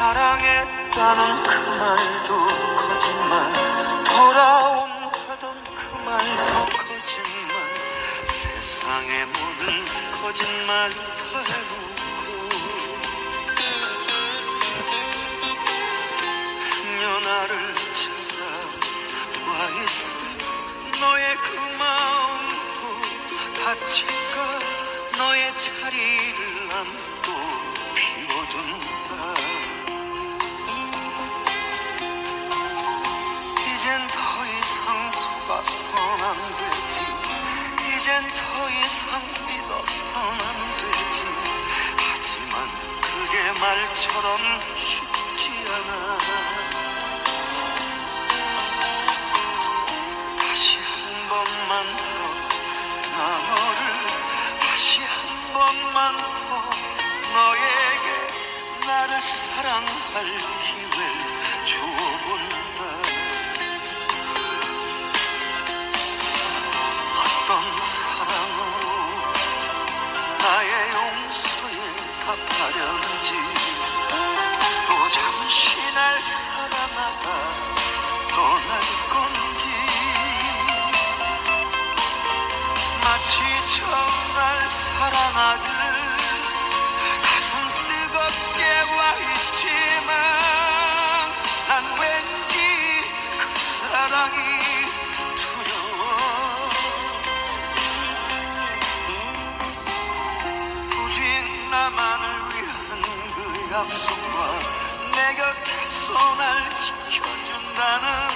사랑했다는 그 말도 거짓말. 돌아온다던 그 말도 거짓말. 세상의 모든 거짓말 다 해보 말처럼 쉽지 않아. 다시 한 번만 더 나무를 다시 한 번만 더 너에게 나를 사랑할 去。 약속과 내 곁에서 날 지켜준다는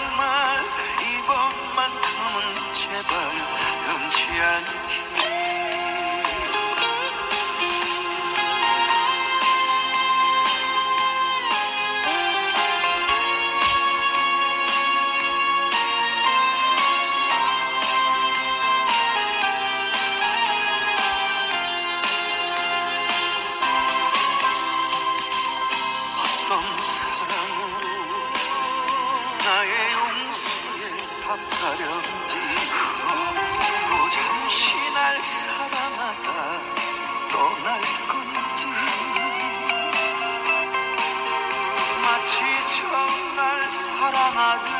how you